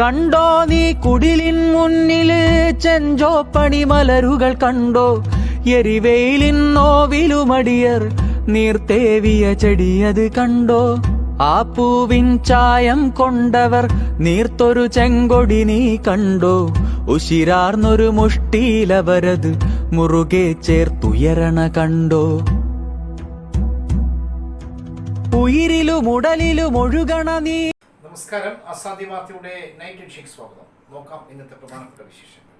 കണ്ടോ നീ കുടിലിൻ മുന്നിൽ ചെഞ്ചോ പണിമലരുകൾ കണ്ടോ? എരിവെയിലിൻ നോവിലുമടിയർ നീർത്തേവിയ ചെടിയത് കണ്ടോ? ആ പൂവിൻ ചായം കൊണ്ടവർ നീർത്തൊരു ചെങ്കൊടി നീ കണ്ടോ? ഉശിരാർന്നൊരു മുഷ്ടിയിലവരത് മുറുകെ ചേർത്തുയരണ കണ്ടോ? ഉയിരിലും ഉടലിലും ഒഴുകണ നീ നമസ്കാരം. അസാധ്യ വാർത്തയുടെ നൈറ്റ് ഷേക്ക് സ്വാഗതം. നോക്കാം ഇന്നത്തെ പ്രധാനപ്പെട്ട വിശേഷങ്ങൾ.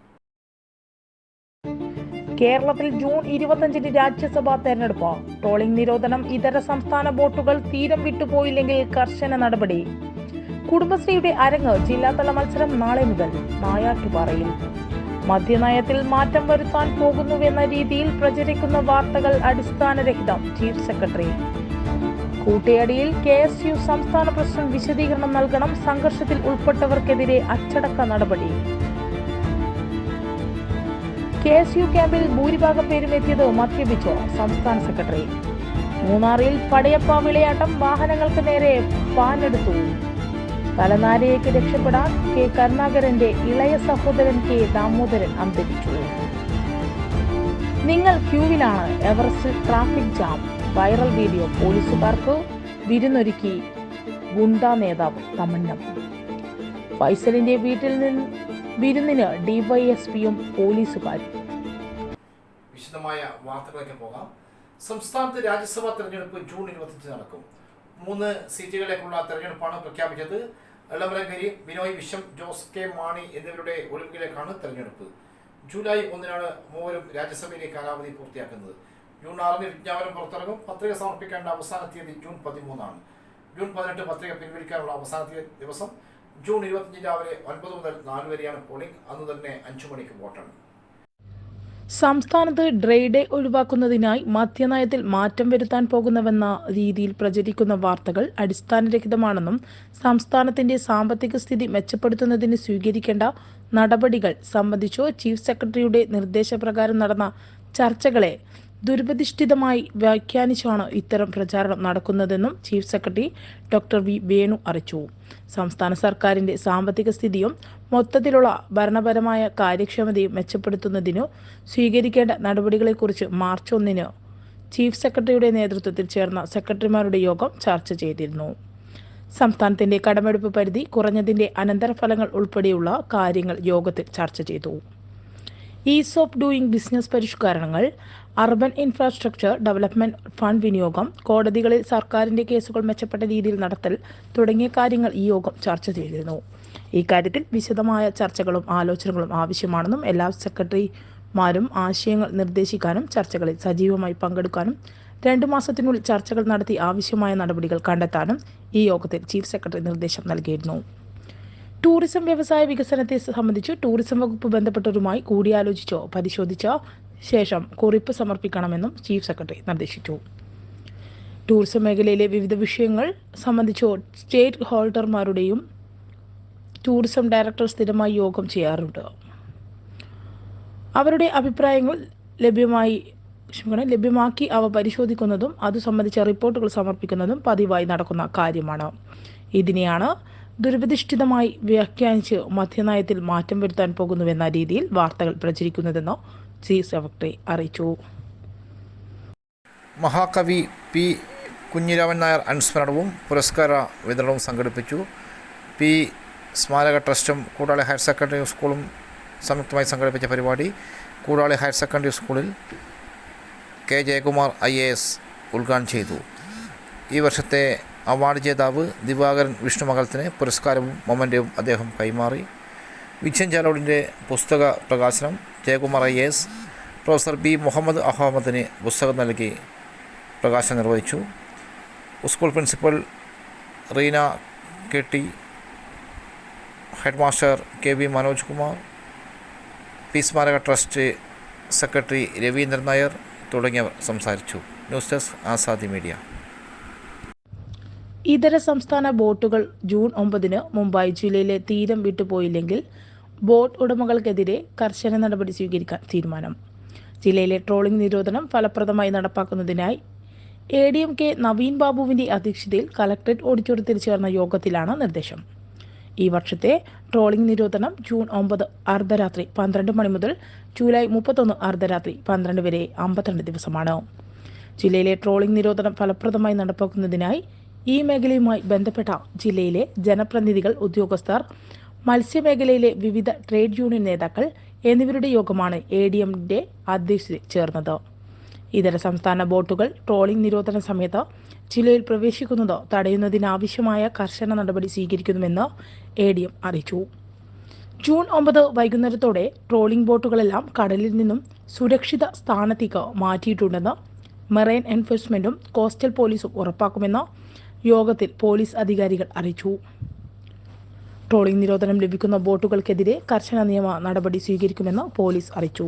കേരളത്തിൽ ജൂൺ ഇരുപത്തഞ്ചിന് രാജ്യസഭാ തെരഞ്ഞെടുപ്പ്. ട്രോളിംഗ് നിരോധനം ഇതര സംസ്ഥാന ബോട്ടുകൾ തീരം വിട്ടുപോയില്ലെങ്കിൽ കർശന നടപടി. കുടുംബശ്രീയുടെ അരങ്ങ് ജില്ലാതല മത്സരം നാളെ മുതൽ നായാട്ടുപാറയിൽ മദ്യനയത്തിൽ മാറ്റം വരുത്താൻ പോകുന്നുവെന്ന രീതിയിൽ പ്രചരിക്കുന്ന വാർത്തകൾ അടിസ്ഥാനരഹിതം ചീഫ് സെക്രട്ടറി കൂട്ടിയടിയിൽ കെ എസ് യു സംസ്ഥാന പ്രസിഡന്റ് വിശദീകരണം നൽകണം. സംഘർഷത്തിൽ ഉൾപ്പെട്ടവർക്കെതിരെ അച്ചടക്ക നടപടി. കെ എസ് യു ക്യാമ്പിൽ ഭൂരിഭാഗം പേരും എത്തിയത് മദ്യപിച്ചോ സംസ്ഥാന സെക്രട്ടറി. മൂന്നാറിൽ പടയപ്പ വിളയാട്ടം വാഹനങ്ങൾക്ക് നേരെ പാനെടുത്തു തലനാരിയേക്ക് രക്ഷപ്പെടാൻ കെ കരുണാകരന്റെ ഇളയ സഹോദരൻ കെ ദാമോദരൻ അന്തരിച്ചു. നിങ്ങൾ ക്യൂവിലാണ് Everest traffic jam. Viral video പോലീസുകാർക്ക് വിരുന്നൊരുക്കി ഗുണ്ട നേതാവ് തമന്നം. ഫൈസലിന്റെ വീട്ടിൽ നിന്ന് വിരുന്നിന് ഡിവൈഎസ്പിയും പോലീസുകാരും. വിശദമായ വാർത്തകളൊക്കെ പോകാം. സംസ്ഥാനത്ത് രാജ്യസഭാ തെരഞ്ഞെടുപ്പ് ജൂൺ ഇരുപത്തിയഞ്ച് നടക്കും. മൂന്ന് സീറ്റുകളിലേക്കുള്ള തെരഞ്ഞെടുപ്പാണ് പ്രഖ്യാപിച്ചത്. എളമരങ്കരി ബിനോയ് വിശ്വം ജോസ് കെ മാണി എന്നിവരുടെ ഒഴിവുകളിലേക്കാണ് തെരഞ്ഞെടുപ്പ്. ജൂലൈ ഒന്നിനാണ് മൂവരും രാജ്യസഭയിലെ കാലാവധി പൂർത്തിയാക്കുന്നത്. ജൂൺ ആറിന് വിജ്ഞാപനം പുറത്തിറങ്ങും. പത്രിക സമർപ്പിക്കേണ്ട അവസാന തീയതി ജൂൺ പതിമൂന്നാണ്. ജൂൺ പതിനെട്ട് പത്രിക പിൻവലിക്കാനുള്ള അവസാന തീയതി ദിവസം ജൂൺ ഇരുപത്തിയഞ്ച് രാവിലെ ഒൻപത് മുതൽ നാല് വരെയാണ് പോളിംഗ് അന്ന് തന്നെ അഞ്ചു മണിക്ക് വോട്ടെണ്ണും സംസ്ഥാനത്ത് ഡ്രൈ ഡേ ഒഴിവാക്കുന്നതിനായി മദ്യനയത്തിൽ മാറ്റം വരുത്താൻ പോകുന്നുവെന്ന രീതിയിൽ പ്രചരിക്കുന്ന വാർത്തകൾ അടിസ്ഥാനരഹിതമാണെന്നും സംസ്ഥാനത്തിന്റെ സാമ്പത്തിക സ്ഥിതി മെച്ചപ്പെടുത്തുന്നതിന് സ്വീകരിക്കേണ്ട നടപടികൾ സംബന്ധിച്ചോ ചീഫ് സെക്രട്ടറിയുടെ നിർദ്ദേശപ്രകാരം നടന്ന ചർച്ചകളെ ദുരുപദിഷ്ഠിതമായി വ്യാഖ്യാനിച്ചാണ് ഇത്തരം പ്രചാരണം നടക്കുന്നതെന്നും chief secretary doctor V Venu അറിയിച്ചു. സംസ്ഥാന സർക്കാരിന്റെ സാമ്പത്തിക സ്ഥിതിയും മൊത്തത്തിലുള്ള ഭരണപരമായ കാര്യക്ഷമതയും മെച്ചപ്പെടുത്തുന്നതിനു സ്വീകരിക്കേണ്ട നടപടികളെക്കുറിച്ച് മാർച്ച് ഒന്നിന് ചീഫ് സെക്രട്ടറിയുടെ നേതൃത്വത്തിൽ ചേർന്ന സെക്രട്ടറിമാരുടെ യോഗം ചർച്ച ചെയ്തിരുന്നു. സംസ്ഥാനത്തിന്റെ കടമെടുപ്പ് പരിധി കുറഞ്ഞതിന്റെ അനന്തരഫലങ്ങൾ ഉൾപ്പെടെയുള്ള കാര്യങ്ങൾ യോഗത്തിൽ ചർച്ച ചെയ്തു. ഈസ് ഓഫ് ഡൂയിങ് ബിസിനസ് പരിഷ്കരണങ്ങൾ അർബൻ ഇൻഫ്രാസ്ട്രക്ചർ ഡെവലപ്മെന്റ് ഫണ്ട് വിനിയോഗം കോടതികളിൽ സർക്കാരിന്റെ കേസുകൾ മെച്ചപ്പെട്ട രീതിയിൽ നടത്തൽ തുടങ്ങിയ കാര്യങ്ങൾ ഈ യോഗം ചർച്ച ചെയ്തിരുന്നു. ഇക്കാര്യത്തിൽ വിശദമായ ചർച്ചകളും ആലോചനകളും ആവശ്യമാണെന്നും എല്ലാ സെക്രട്ടറിമാരും ആശയങ്ങൾ നിർദ്ദേശിക്കാനും ചർച്ചകളിൽ സജീവമായി പങ്കെടുക്കാനും രണ്ടു മാസത്തിനുള്ളിൽ ചർച്ചകൾ നടത്തി ആവശ്യമായ നടപടികൾ കണ്ടെത്താനും ഈ യോഗത്തിൽ ചീഫ് സെക്രട്ടറി നിർദ്ദേശം നൽകിയിരുന്നു. ടൂറിസം വ്യവസായ വികസനത്തെ സംബന്ധിച്ച് ടൂറിസം വകുപ്പ് ബന്ധപ്പെട്ടവരുമായി കൂടിയാലോചിച്ചോ പരിശോധിച്ച ശേഷം കുറിപ്പ് സമർപ്പിക്കണമെന്നും ചീഫ് സെക്രട്ടറി നിർദ്ദേശിച്ചു. ടൂറിസം മേഖലയിലെ വിവിധ വിഷയങ്ങൾ സംബന്ധിച്ച് സ്റ്റേറ്റ് ഹോൾഡർമാരുടെയും ടൂറിസം ഡയറക്ടർ സ്ഥിരമായി യോഗം ചെയ്യാറുണ്ട്. അവരുടെ അഭിപ്രായങ്ങൾ ലഭ്യമായി ക്ഷമിക്കണം ലഭ്യമാക്കി അവ പരിശോധിക്കുന്നതും അത് സംബന്ധിച്ച റിപ്പോർട്ടുകൾ സമർപ്പിക്കുന്നതും പതിവായി നടക്കുന്ന കാര്യമാണ്. ഇതിനെയാണ് ദുരുപതിഷ്ഠിതമായി വ്യാഖ്യാനിച്ച് മദ്യനയത്തിൽ മാറ്റം വരുത്താൻ പോകുന്നുവെന്ന രീതിയിൽ വാർത്തകൾ പ്രചരിക്കുന്നതെന്ന് ചീഫ് സെക്രട്ടറി അറിയിച്ചു. മഹാകവി പി കുഞ്ഞിരാമൻ നായർ അനുസ്മരണവും പുരസ്കാര വിതരണവും സംഘടിപ്പിച്ചു. പി സ്മാരക ട്രസ്റ്റും കൂടാളി ഹയർ സെക്കൻഡറി സ്കൂളും സംയുക്തമായി സംഘടിപ്പിച്ച പരിപാടി കൂടാളി ഹയർ സെക്കൻഡറി സ്കൂളിൽ K Jayakumar I A S ഉദ്ഘാടനം ചെയ്തു. ഈ വർഷത്തെ അവാർഡ് ജേതാവ് ദിവാകരൻ വിഷ്ണുമകലത്തിന് പുരസ്കാരവും മൊമന്റവും അദ്ദേഹം കൈമാറി. വിജയൻ ചാലോടിന്റെ പുസ്തക പ്രകാശനം Jayakumar I S professor B Muhammad അഹമ്മദിന് പുസ്തകം നൽകി പ്രകാശനം നിർവഹിച്ചു. School principal Reena K T head master K V Manoj Kumar P സ്മാരക ട്രസ്റ്റ് സെക്രട്ടറി രവീന്ദ്രൻ നായർ തുടങ്ങിയവർ സംസാരിച്ചു. News desk Azadi media. ഇതര സംസ്ഥാന ബോട്ടുകൾ ജൂൺ ഒമ്പതിന് മുംബൈ ജില്ലയിലെ തീരം വിട്ടുപോയില്ലെങ്കിൽ ബോട്ട് ഉടമകൾക്കെതിരെ കർശന നടപടി സ്വീകരിക്കാൻ തീരുമാനം. ജില്ലയിലെ ട്രോളിംഗ് നിരോധനം ഫലപ്രദമായി നടപ്പാക്കുന്നതിനായി A D M K Naveen ബാബുവിന്റെ അധ്യക്ഷതയിൽ കലക്ടറേറ്റ് ഓഡിറ്റോറിയത്തിൽ ചേർന്ന യോഗത്തിലാണ് നിർദ്ദേശം. ഈ വർഷത്തെ ട്രോളിംഗ് നിരോധനം ജൂൺ ഒമ്പത് അർദ്ധരാത്രി പന്ത്രണ്ട് മണി മുതൽ ജൂലൈ മുപ്പത്തൊന്ന് അർദ്ധരാത്രി പന്ത്രണ്ട് വരെ അമ്പത്തിരണ്ട് ദിവസമാണ്. ജില്ലയിലെ ട്രോളിംഗ് നിരോധനം ഫലപ്രദമായി നടപ്പാക്കുന്നതിനായി ഈ മേഖലയുമായി ബന്ധപ്പെട്ട ജില്ലയിലെ ജനപ്രതിനിധികൾ ഉദ്യോഗസ്ഥർ മത്സ്യമേഖലയിലെ വിവിധ ട്രേഡ് യൂണിയൻ നേതാക്കൾ എന്നിവരുടെ യോഗമാണ് എ ഡി എമ്മിന്റെ അധ്യക്ഷതയിൽ ചേർന്നത്. ഇതര സംസ്ഥാന ബോട്ടുകൾ ട്രോളിംഗ് നിരോധന സമയത്ത് ജില്ലയിൽ പ്രവേശിക്കുന്നത് തടയുന്നതിനാവശ്യമായ കർശന നടപടി സ്വീകരിക്കുന്നുവെന്ന് എ ഡി എം അറിയിച്ചു. ജൂൺ ഒമ്പത് വൈകുന്നേരത്തോടെ ട്രോളിംഗ് ബോട്ടുകളെല്ലാം കടലിൽ നിന്നും സുരക്ഷിത സ്ഥാനത്തേക്ക് മാറ്റിയിട്ടുണ്ടെന്ന് മെറൈൻ എൻഫോഴ്സ്മെന്റും കോസ്റ്റൽ പോലീസും ഉറപ്പാക്കുമെന്ന് യോഗത്തിൽ പോലീസ് അധികാരികൾ അറിയിച്ചു. ട്രോളിംഗ് നിരോധനം ലഭിക്കുന്ന ബോട്ടുകൾക്കെതിരെ കർശന നിയമ നടപടി സ്വീകരിക്കുമെന്ന് പോലീസ് അറിയിച്ചു.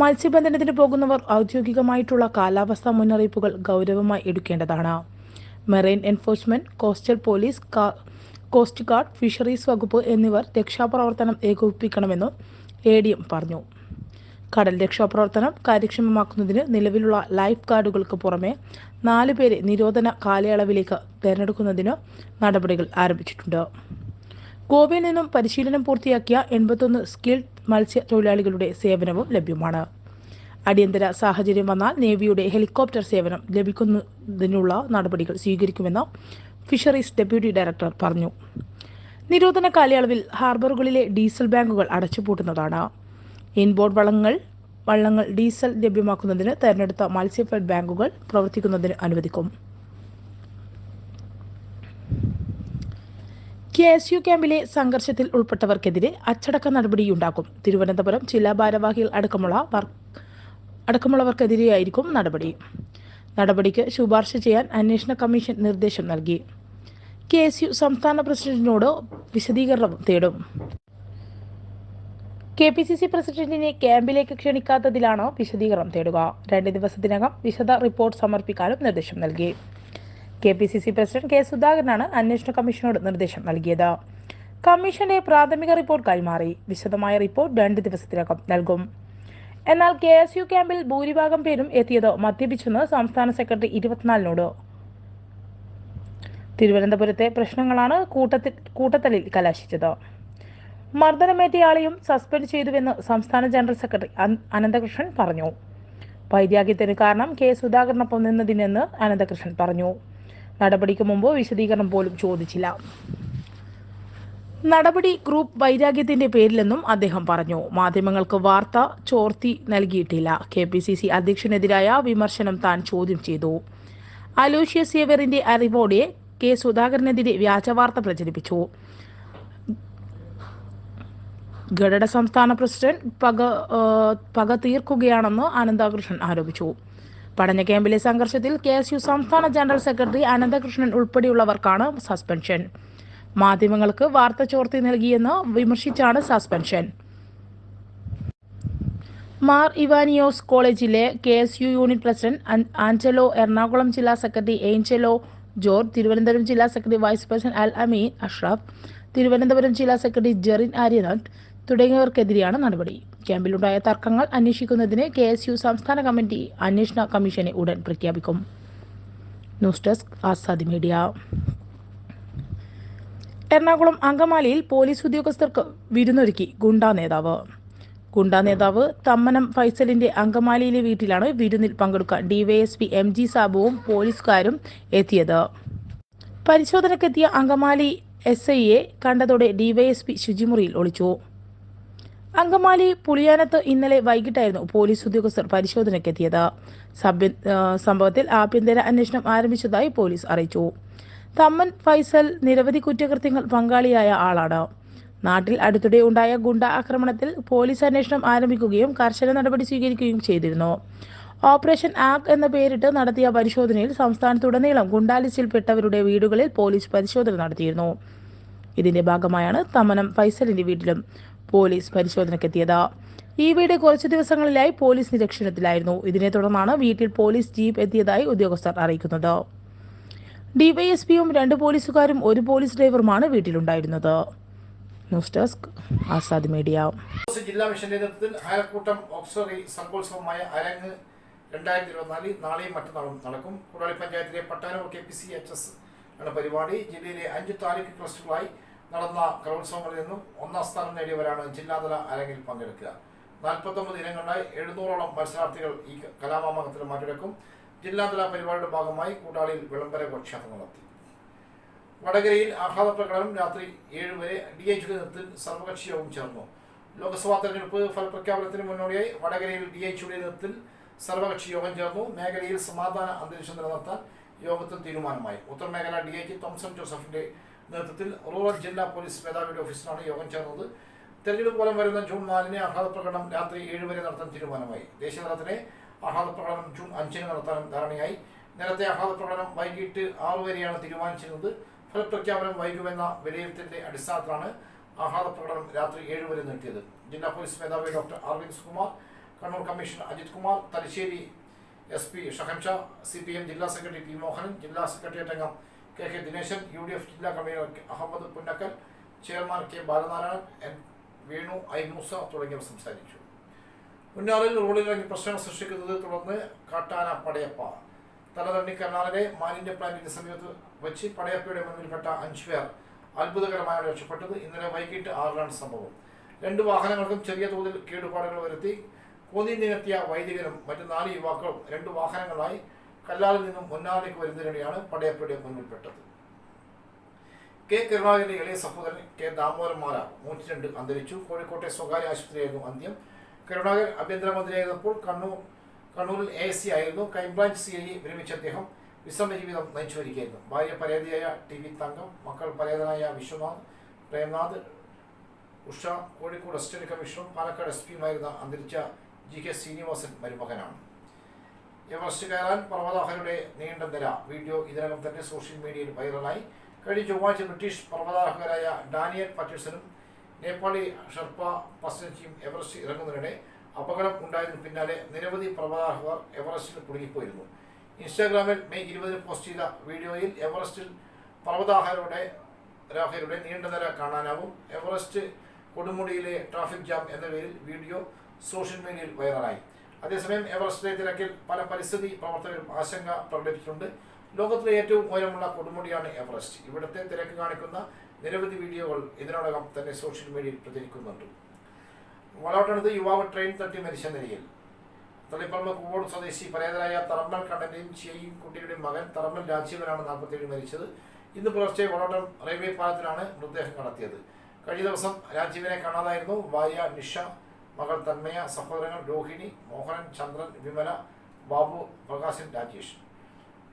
മത്സ്യബന്ധനത്തിന് പോകുന്നവർ ഔദ്യോഗികമായിട്ടുള്ള കാലാവസ്ഥാ മുന്നറിയിപ്പുകൾ ഗൗരവമായി എടുക്കേണ്ടതാണ്. Marine enforcement coastal police coast guard fisheries വകുപ്പ് എന്നിവർ രക്ഷാപ്രവർത്തനം ഏകോപിപ്പിക്കണമെന്നും എ ഡി എം പറഞ്ഞു. കടൽ രക്ഷാപ്രവർത്തനം കാര്യക്ഷമമാക്കുന്നതിന് നിലവിലുള്ള ലൈഫ് ഗാർഡുകൾക്ക് പുറമെ നാല് പേരെ നിരോധന കാലയളവിലേക്ക് തിരഞ്ഞെടുക്കുന്നതിന് നടപടികൾ ആരംഭിച്ചിട്ടുണ്ട്. ഗോവയിൽ നിന്നും പരിശീലനം പൂർത്തിയാക്കിയ എൺപത്തൊന്ന് സ്കിൽഡ് മത്സ്യ തൊഴിലാളികളുടെ സേവനവും ലഭ്യമാണ്. അടിയന്തര സാഹചര്യം വന്നാൽ നേവിയുടെ ഹെലികോപ്റ്റർ സേവനം ലഭിക്കുന്നതിനുള്ള നടപടികൾ സ്വീകരിക്കുമെന്ന് ഫിഷറീസ് ഡെപ്യൂട്ടി ഡയറക്ടർ പറഞ്ഞു. നിരോധന കാലയളവിൽ ഹാർബറുകളിലെ ഡീസൽ ബാങ്കുകൾ അടച്ചുപൂട്ടുന്നതാണ്. ഇൻബോർഡ് വള്ളങ്ങൾ വള്ളങ്ങൾ ഡീസൽ ലഭ്യമാക്കുന്നതിന് തെരഞ്ഞെടുത്ത മത്സ്യഫെഡ് ബാങ്കുകൾ പ്രവർത്തിക്കുന്നതിന് അനുവദിക്കും. കെ എസ് യു ക്യാമ്പിലെ സംഘർഷത്തിൽ ഉൾപ്പെട്ടവർക്കെതിരെ അച്ചടക്ക നടപടിയുണ്ടാക്കും. തിരുവനന്തപുരം ജില്ലാ ഭാരവാഹികൾ അടക്കമുള്ള വർ- അടക്കമുള്ളവർക്കെതിരെയായിരിക്കും നടപടി. നടപടിക്ക് ശുപാർശ ചെയ്യാൻ അന്വേഷണ കമ്മീഷൻ നിർദ്ദേശം നൽകി. കെ എസ് യു സംസ്ഥാന പ്രസിഡന്റിനോട് വിശദീകരണം തേടും. കെ പി സി സി പ്രസിഡന്റിനെ ക്യാമ്പിലേക്ക് ക്ഷണിക്കാത്തതിലാണോ വിശദീകരണം തേടുക. രണ്ട് ദിവസത്തിനകം വിശദ റിപ്പോർട്ട് സമർപ്പിക്കാനും നിർദ്ദേശം നൽകി. K P C C president K സുധാകരനാണ് അന്വേഷണ കമ്മീഷനോട് നിർദ്ദേശം നൽകിയത്. കമ്മീഷന്റെ പ്രാഥമിക റിപ്പോർട്ട് കൈമാറി. വിശദമായ റിപ്പോർട്ട് രണ്ട് ദിവസത്തിനകം നൽകും. എന്നാൽ കെ എസ് യു ക്യാമ്പിൽ ഭൂരിഭാഗം പേരും എത്തിയത് മദ്യപിച്ചെന്ന് സംസ്ഥാന സെക്രട്ടറി ഇരുപത്തിനാലിനോട്. തിരുവനന്തപുരത്തെ പ്രശ്നങ്ങളാണ് കൂട്ടത്തിൽ കൂട്ടത്തലിൽ കലാശിച്ചത്. മർദ്ദനമേറ്റയാളെയും സസ്പെൻഡ് ചെയ്തുവെന്ന് സംസ്ഥാന ജനറൽ സെക്രട്ടറി അനന്തകൃഷ്ണൻ പറഞ്ഞു. വൈരാഗ്യത്തിന് കാരണം കെ സുധാകരനൊപ്പം നിന്നതിനെന്ന് അനന്തകൃഷ്ണൻ പറഞ്ഞു. നടപടിക്ക് മുമ്പോ വിശദീകരണം പോലും ചോദിച്ചില്ല. നടപടി ഗ്രൂപ്പ് വൈരാഗ്യത്തിന്റെ പേരിലെന്നും അദ്ദേഹം പറഞ്ഞു. മാധ്യമങ്ങൾക്ക് വാർത്ത ചോർത്തി നൽകിയിട്ടില്ല. കെ പി സി സി അധ്യക്ഷനെതിരായ വിമർശനം താൻ ചോദ്യം ചെയ്തു. അലോഷ്യ സേവറിന്റെ അറിവോടെ കെ സുധാകരനെതിരെ വ്യാജവാർത്ത പ്രചരിപ്പിച്ചു. ഘടക സംസ്ഥാന പ്രസിഡന്റ് പക പക തീർക്കുകയാണെന്ന് അനന്തകൃഷ്ണൻ ആരോപിച്ചു. പഠന ക്യാമ്പിലെ സംഘർഷത്തിൽ കെ എസ് യു സംസ്ഥാന ജനറൽ സെക്രട്ടറി അനന്തകൃഷ്ണൻ ഉൾപ്പെടെയുള്ളവർക്കാണ് സസ്പെൻഷൻ. മാധ്യമങ്ങൾക്ക് വാർത്ത ചോർത്തി നൽകിയെന്ന് വിമർശിച്ചാണ് സസ്പെൻഷൻ. മാർ ഇവാനിയോസ് കോളേജിലെ K S U unit president Angelo Ernakulam ജില്ലാ സെക്രട്ടറി ഏഞ്ചലോ ജോർജ് തിരുവനന്തപുരം ജില്ലാ secretary vice president Al Ameen Ashraf Thiruvananthapuram ജില്ലാ സെക്രട്ടറി ജെറിൻ ആര്യനാഥ് തുടങ്ങിയവർക്കെതിരെയാണ് നടപടി. ക്യാമ്പിലുണ്ടായ തർക്കങ്ങൾ അന്വേഷിക്കുന്നതിന് കെ എസ് യു സംസ്ഥാന കമ്മിറ്റി അന്വേഷണ കമ്മീഷനെ ഉടൻ പ്രഖ്യാപിക്കും. News desk Azadi media. Ernakulam അങ്കമാലിയിൽ പോലീസ് ഉദ്യോഗസ്ഥർക്ക് വിരുന്നൊരുക്കി ഗുണ്ടാ നേതാവ്. ഗുണ്ടാ നേതാവ് തമ്മനം ഫൈസലിന്റെ അങ്കമാലിയിലെ വീട്ടിലാണ് വിരുന്നിൽ പങ്കെടുക്കാൻ ഡിവൈഎസ്പി എം ജി സാബുവും പോലീസുകാരും എത്തിയത്. പരിശോധനയ്ക്കെത്തിയ അങ്കമാലി എസ് ഐയെ കണ്ടതോടെ ഡിവൈഎസ്പി ശുചിമുറിയിൽ ഒളിച്ചു. അങ്കമാലി പുളിയാനത്ത് ഇന്നലെ വൈകിട്ടായിരുന്നു പോലീസ് ഉദ്യോഗസ്ഥർ പരിശോധനയ്ക്കെത്തിയത്. സംഭവത്തിൽ ആഭ്യന്തര അന്വേഷണം ആരംഭിച്ചതായി പോലീസ് അറിയിച്ചു. തമ്മൻ ഫൈസൽ നിരവധി കുറ്റകൃത്യങ്ങൾ പങ്കാളിയായ ആളാണ്. നാട്ടിൽ അടുത്തിടെ ഉണ്ടായ ഗുണ്ട ആക്രമണത്തിൽ പോലീസ് അന്വേഷണം ആരംഭിക്കുകയും കർശന നടപടി സ്വീകരിക്കുകയും ചെയ്തിരുന്നു. ഓപ്പറേഷൻ ആക് എന്ന പേരിട്ട് നടത്തിയ പരിശോധനയിൽ സംസ്ഥാനത്തുടനീളം ഗുണ്ടാലിസ്റ്റിൽ പെട്ടവരുടെ വീടുകളിൽ പോലീസ് പരിശോധന നടത്തിയിരുന്നു. ഇതിന്റെ ഭാഗമായാണ് തമനം ഫൈസലിന്റെ വീട്ടിലും പോലീസ് പരിശോധനയ്ക്കെത്തിയത്. ഈ വീട് കുറച്ചു ദിവസങ്ങളിലായി പോലീസ് നിരീക്ഷണത്തിലായിരുന്നു. ഇതിനെ തുടർന്നാണ് വീട്ടിൽ പോലീസ് ജീപ്പ് എത്തിയതായി ഉദ്യോഗസ്ഥർ അറിയിക്കുന്നത്. ഡിവൈഎസ്പിയും രണ്ട് പോലീസുകാരും ഒരു പോലീസ് ഡ്രൈവറുമാണ് വീട്ടിലുണ്ടായിരുന്നത്. News desk Azad media. ജില്ലാ മിഷന്റെ നേതൃത്വത്തിൽ അയൽക്കൂട്ടം ഓക്സറി സംഘോത്സവമായ അരങ്ങ് രണ്ടായിരത്തി ഇരുപത്തിനാലിൽ നാളെയും മറ്റന്നാളും നടക്കും. കുടാളി പഞ്ചായത്തിലെ Pattanur K P C H S ആണ് പരിപാടി. ജില്ലയിലെ അഞ്ച് താലൂക്ക് ക്ലസ്റ്ററുകളായി നടന്ന കലോത്സവങ്ങളിൽ നിന്നും ഒന്നാം സ്ഥാനം നേടിയവരാണ് ജില്ലാതല അരങ്ങിൽ പങ്കെടുക്കുക. നാൽപ്പത്തൊമ്പത് ഇനങ്ങളിലായി എഴുന്നൂറോളം മത്സരാർത്ഥികൾ ഈ കലാമാമകത്തിൽ മാറ്റിവെക്കും ജില്ലാതല പരിപാടിയുടെ ഭാഗമായി കൂട്ടാളിയിൽ വിളംബര ഘോഷയാത്ര നടത്തി. വടകരയിൽ ആഹ്ലാദ പ്രകടനം രാത്രി ഏഴ് വരെ ഡി എച്ച് നേതൃത്വത്തിൽ സർവകക്ഷി യോഗം ചേർന്നു. ലോക്സഭാ തെരഞ്ഞെടുപ്പ് ഫലപ്രഖ്യാപനത്തിന് മുന്നോടിയായി വടകരയിൽ ഡി എച്ച് നേതൃത്വത്തിൽ സർവകക്ഷി യോഗം ചേർന്നു. മേഖലയിൽ സമാധാന അന്തരീക്ഷം നിലനിർത്താൻ യോഗത്തിൽ തീരുമാനമായി. ഉത്തരമേഖല ഡി ഐ ജി തോംസൺ ജോസഫിന്റെ നേതൃത്വത്തിൽ റൂറൽ ജില്ലാ പോലീസ് മേധാവിയുടെ ഓഫീസിലാണ് യോഗം ചേർന്നത്. തെരഞ്ഞെടുപ്പ് ഫലം വരുന്ന ജൂൺ നാലിന് ആഹ്ലാദ പ്രകടനം രാത്രി ഏഴ് വരെ നടത്താൻ തീരുമാനമായി. ദേശീയതലത്തിലെ ആഹ്ലാദ പ്രകടനം ജൂൺ അഞ്ചിന് നടത്താനും ധാരണയായി. നേരത്തെ ആഹ്ലാദ പ്രകടനം വൈകിട്ട് ആറു വരെയാണ് തീരുമാനിച്ചിരുന്നത്. ഫലപ്രഖ്യാപനം വൈകുമെന്ന വിലയിരുത്തലിന്റെ അടിസ്ഥാനത്തിലാണ് ആഹ്ലാദ പ്രകടനം രാത്രി ഏഴ് വരെ നീട്ടിയത്. ജില്ലാ പോലീസ് മേധാവി doctor Aravind Sukumar Kannur commissioner Ajith Kumar Thalassery S P Shahansha C P M ജില്ലാ സെക്രട്ടറി പി മോഹനൻ ജില്ലാ സെക്രട്ടേറിയറ്റ് അംഗം K K Dineshan U D F ജില്ലാ convener Ahammed Punnakkal chairman K Balanarayanan N Venu I Moosa തുടങ്ങിയവർ സംസാരിച്ചു. മുന്നാറിൽ റോഡിലിറങ്ങി പ്രശ്നങ്ങൾ സൃഷ്ടിക്കുന്നത് തുടർന്ന് കാട്ടാന പടയപ്പ. തലതണ്ണി കർണാടകയിലെ മാലിന്യ പ്ലാന്റിന് സമീപത്ത് വെച്ച് പടയപ്പയുടെ മുന്നിൽപ്പെട്ട അഞ്ചു പേർ അത്ഭുതകരമായാണ് രക്ഷപ്പെട്ടത്. ഇന്നലെ വൈകിട്ട് ആറിലാണ് സംഭവം. രണ്ട് വാഹനങ്ങൾക്കും ചെറിയ തോതിൽ കേടുപാടുകൾ വരുത്തി. കോന്നി നികത്തിയ വൈദികരും മറ്റു നാല് യുവാക്കളും രണ്ട് വാഹനങ്ങളായി കല്ലാറിൽ നിന്നും മുന്നാറിലേക്ക് വരുന്നതിനിടെയാണ് പടയപ്പയുടെ മുന്നിൽപ്പെട്ടത് കെ കരുണാകരന്റെ ഇളയ സഹോദരൻ കെ ദാമോദരന്മാര നൂറ്റി രണ്ട് അന്തരിച്ചു. കോഴിക്കോട്ടെ സ്വകാര്യ ആശുപത്രിയായിരുന്നു അന്ത്യം. കരുണാകരൻ ആഭ്യന്തരമന്ത്രിയായിരുന്നപ്പോൾ കണ്ണൂർ കണ്ണൂരിൽ എ എസ് സി ആയിരുന്നു. ക്രൈംബ്രാഞ്ച് സി ഐ വിരമിച്ച അദ്ദേഹം വിശ്രമ ജീവിതം നയിച്ചു വരികയായിരുന്നു. ഭാര്യ പരേതിയായ ടി വി തങ്കം മക്കൾ പരേതനായ വിശ്വനാഥ് പ്രേംനാഥ് ഉഷ കോഴിക്കോട് അസിസ്റ്റന്റ് കമ്മീഷണറും പാലക്കാട് എസ് പിയുമായിരുന്ന അന്തരിച്ച ജി കെ ശ്രീനിവാസൻ മരുമകനാണ്. എവറസ്റ്റ് കയറാൻ പർവതാഹരുടെ നീണ്ട നിര വീഡിയോ ഇതിനകം തന്നെ സോഷ്യൽ മീഡിയയിൽ വൈറലായി. കഴിഞ്ഞ ചൊവ്വാഴ്ച ബ്രിട്ടീഷ് പർവതാഹകരായ ഡാനിയൽ പറ്റേഴ്സണും നേപ്പാളി ഷെർപ്പ പസ്നജിയും എവറസ്റ്റ് ഇറങ്ങുന്നതിനിടെ അപകടം ഉണ്ടായതിനു പിന്നാലെ നിരവധി പർവതാഹകർ എവറസ്റ്റിൽ കുടുങ്ങിപ്പോയിരുന്നു. ഇൻസ്റ്റാഗ്രാമിൽ മെയ് ഇരുപതിന് പോസ്റ്റ് ചെയ്ത വീഡിയോയിൽ എവറസ്റ്റിൽ പർവതാഹരുടെ രാഹയുടെ നീണ്ട നിര കാണാനാവും. എവറസ്റ്റ് കൊടുമുടിയിലെ ട്രാഫിക് ജാം എന്ന പേരിൽ വീഡിയോ സോഷ്യൽ മീഡിയയിൽ വൈറലായി. അതേസമയം എവറസ്റ്റിലെ തിരക്കിൽ പല പരിസ്ഥിതി പ്രവർത്തകരും ആശങ്ക പ്രകടിപ്പിച്ചിട്ടുണ്ട്. ലോകത്തിലെ ഏറ്റവും ഉയരമുള്ള കൊടുമുടിയാണ് എവറസ്റ്റ്. ഇവിടുത്തെ തിരക്ക് കാണിക്കുന്ന നിരവധി വീഡിയോകൾ ഇതിനോടകം തന്നെ സോഷ്യൽ മീഡിയയിൽ പ്രചരിക്കുന്നുണ്ട്. വളവട്ടണത്ത് യുവാവ് ട്രെയിൻ തട്ടി മരിച്ച നിലയിൽ. തളിപ്പറമ്പ് കൂവോട് സ്വദേശി പരേതരായ തറമ്മൽ കണ്ണന്റെയും ചേയും കുട്ടിയുടെയും മകൻ തറമ്മൽ രാജീവനാണ് നാൽപ്പത്തിയേഴ് മരിച്ചത്. ഇന്ന് പുലർച്ചെ വളവട്ടം റെയിൽവേ പാലത്തിലാണ് മൃതദേഹം കണ്ടെത്തിയത്. കഴിഞ്ഞ ദിവസം രാജീവിനെ കാണാതായിരുന്നു. ഭാര്യ നിഷ മകൾ തന്മയ സഹോദരങ്ങൾ രോഹിണി മോഹനൻ ചന്ദ്രൻ വിമല ബാബു പ്രകാശൻ രാജേഷ്.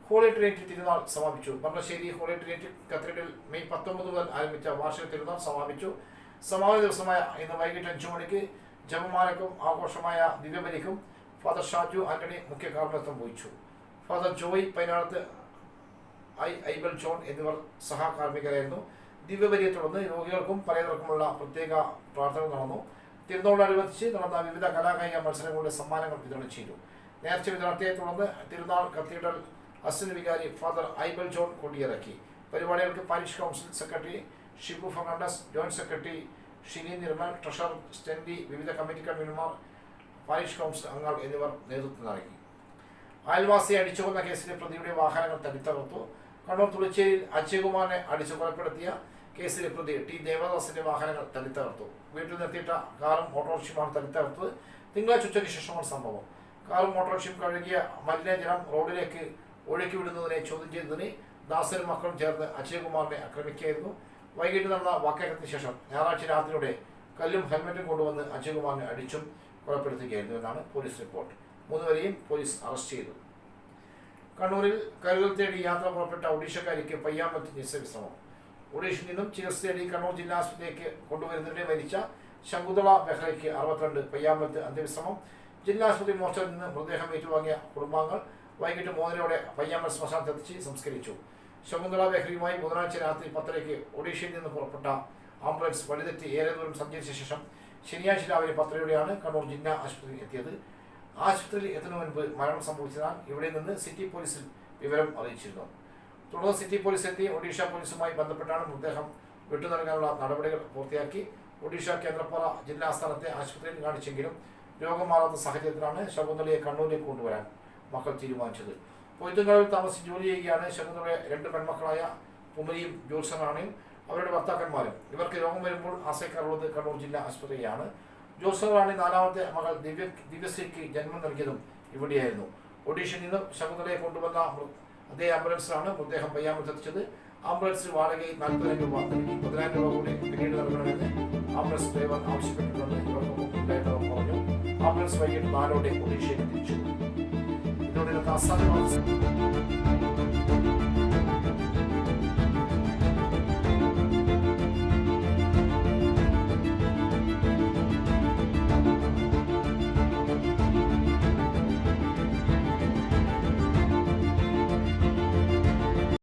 ഹോളി ട്രിനിറ്റി തിരുനാൾ സമാപിച്ചു. Parnassery holy trinity cathedral May പത്തൊമ്പത് മുതൽ ആരംഭിച്ച വാർഷിക തിരുനാൾ സമാപിച്ചു. സമാപന ദിവസമായ ഇന്ന് വൈകിട്ട് അഞ്ചു മണിക്ക് ജപമാലയ്ക്കും ആഘോഷമായ ദിവ്യബലിക്കും ഫാദർ ഷാജു ആന്റണി മുഖ്യ കാർമ്മത്വം വഹിച്ചു. ഫാദർ ജോയ് പൈനാളത്ത് ഐ ഐബൽ ജോൺ എന്നിവർ സഹകാർമ്മികരായിരുന്നു. ദിവ്യബലിയെ തുടർന്ന് രോഗികൾക്കും പലയവർക്കുമുള്ള പ്രത്യേക പ്രാർത്ഥന നടന്നു. തിരുനാളോടനുബന്ധിച്ച് നടന്ന വിവിധ കലാകായിക മത്സരങ്ങളുടെ സമ്മാനങ്ങൾ വിതരണം ചെയ്തു. നേർച്ച വിതരണത്തെ തുടർന്ന് തിരുനാൾ കത്തീഡ്രൽ അസിസ്റ്റന്റ് വികാരി ഫാദർ ഐബൽ ജോൺ കൊടിയിറക്കി. പരിപാടികൾക്ക് parish council secretary Shibu Fernandez joint secretary Shini Nirmal treasurer സ്റ്റെൻഡി വിവിധ കമ്മിറ്റി കൺവീനർമാർ പാരിഷ് കൗൺസിൽ അംഗങ്ങൾ എന്നിവർ നേതൃത്വം നൽകി. അയൽവാസിയെ അടിച്ചുകൊന്ന കേസിലെ പ്രതിയുടെ വാഹനങ്ങൾ തടിത്തകർത്തു. കണ്ണൂർ തുളിച്ചേരിയിൽ അജയകുമാറിനെ അടിച്ചു കൊലപ്പെടുത്തിയ കേസിലെ പ്രതി ടി ദേവദാസിന്റെ വാഹനങ്ങൾ തല്ലിത്തകർത്തു. വീട്ടിൽ നിർത്തിയിട്ട കാറും ഓട്ടോറിക്ഷയുമാണ് തല്ലിത്തകർത്തത്. തിങ്കളാഴ്ച ഉച്ചയ്ക്ക് ശേഷമാണ് സംഭവം. കാറും ഓട്ടോറിക്ഷയും കഴുകിയ മലിനജലം റോഡിലേക്ക് ഒഴുക്കി വിടുന്നതിനെ ചോദ്യം ചെയ്തതിന് ദാസനും മക്കളും ചേർന്ന് അജയകുമാറിനെ ആക്രമിക്കുകയായിരുന്നു. വൈകിട്ട് നടന്ന വാക്കേറ്റത്തിന് ശേഷം ഞായറാഴ്ച രാത്രിയോടെ കല്ലും ഹെൽമെറ്റും കൊണ്ടുവന്ന് അജയകുമാറിനെ അടിച്ചും കൊലപ്പെടുത്തുകയായിരുന്നു എന്നാണ് പോലീസ് റിപ്പോർട്ട്. മൂന്നുപേരെയും പോലീസ് അറസ്റ്റ് ചെയ്തു. കണ്ണൂരിൽ കരുതൽ തേടി യാത്ര പുറപ്പെട്ട ഒഡീഷക്കാരിക്ക് പയ്യാമ്പത്ത് ചികിത്സ വിശ്രമം. ഒഡീഷയിൽ നിന്നും ചികിത്സ തേടി കണ്ണൂർ ജില്ലാ ആശുപത്രിയിലേക്ക് കൊണ്ടുവരുന്നതിനെ മരിച്ച ശങ്കുതള ബെഹ്റയ്ക്ക് അറുപത്തിരണ്ട് പയ്യാമ്പലത്ത് അന്ത്യവിശ്രമം ജില്ലാ ആശുപത്രി മോർച്ചറിൽ നിന്ന് മൃതദേഹം ഏറ്റുവാങ്ങിയ കുടുംബാംഗങ്ങൾ വൈകിട്ട് മൂന്നരയോടെ പയ്യാമ്പൽ ശ്മശാനത്ത് എത്തിച്ച് സംസ്കരിച്ചു. ശകുന്തള ബെഹ്റിയുമായി ബുധനാഴ്ച രാത്രി പത്തരയ്ക്ക് ഒഡീഷയിൽ നിന്ന് പുറപ്പെട്ട ആംബുലൻസ് വഴിതെറ്റി ഏറെ ദൂരം സഞ്ചരിച്ച ശേഷം ശനിയാഴ്ച രാവിലെ പത്തരയോടെയാണ് കണ്ണൂർ ജില്ലാ ആശുപത്രിയിൽ എത്തിയത്. ആശുപത്രിയിൽ എത്തുന്നതിന് മുൻപ് മരണം സംഭവിച്ചതിനാൽ ഇവിടെ നിന്ന് സിറ്റി പോലീസിൽ വിവരം അറിയിച്ചിരുന്നു. തുടർന്ന് സിറ്റി പോലീസ് എത്തി ഒഡീഷ പോലീസുമായി ബന്ധപ്പെട്ടാണ് മൃതദേഹം വിട്ടു നൽകാനുള്ള നടപടികൾ പൂർത്തിയാക്കി. ഒഡീഷ കേന്ദ്രപ്പാറ ജില്ലാ ആസ്ഥാനത്തെ ആശുപത്രിയിൽ കാണിച്ചെങ്കിലും രോഗം മാറാത്ത സാഹചര്യത്തിലാണ് ശകുന്തളയെ കണ്ണൂരിലേക്ക് കൊണ്ടുവരാൻ മക്കൾ തീരുമാനിച്ചത്. പൊയ്ത്തുങ്കാവിൽ താമസിച്ച് ജോലി ചെയ്യുകയാണ് ശകുന്തളയെ രണ്ട് പെൺമക്കളായ കുമരിയും ജോത്സനാണയും അവരുടെ ഭർത്താക്കന്മാരും. ഇവർക്ക് രോഗം വരുമ്പോൾ ആശ്രയിക്കാറുള്ളത് കണ്ണൂർ ജില്ലാ ആശുപത്രിയാണ്. ജോസഫാണ് നാലാമത്തെ മകൾ ദിവ്യ ദിവ്യശ്രീക്ക് ജന്മം നൽകിയതും ഇവിടെയായിരുന്നു. ഒഡീഷയിൽ നിന്ന് ശകുന്തളയെ കൊണ്ടുവന്ന അതേ ആംബുലൻസിലാണ് മൃതദേഹം പയ്യാമ്പലത്ത് എത്തിച്ചത്. ആംബുലൻസിന് വാടകയിൽ നാൽപ്പതിനായിരം രൂപ നൽകി. പതിനായിരം രൂപ കൂടി പിന്നീട് നൽകണമെന്ന് ആംബുലൻസ് ഡ്രൈവർ ആവശ്യപ്പെട്ടിട്ടുണ്ടെന്ന് പറഞ്ഞു. ആംബുലൻസ് വൈകിട്ട് നാലോടെ ഒഡീഷയിൽ തിരിച്ചു. ഇതോടെ അസാധ്യമാണ്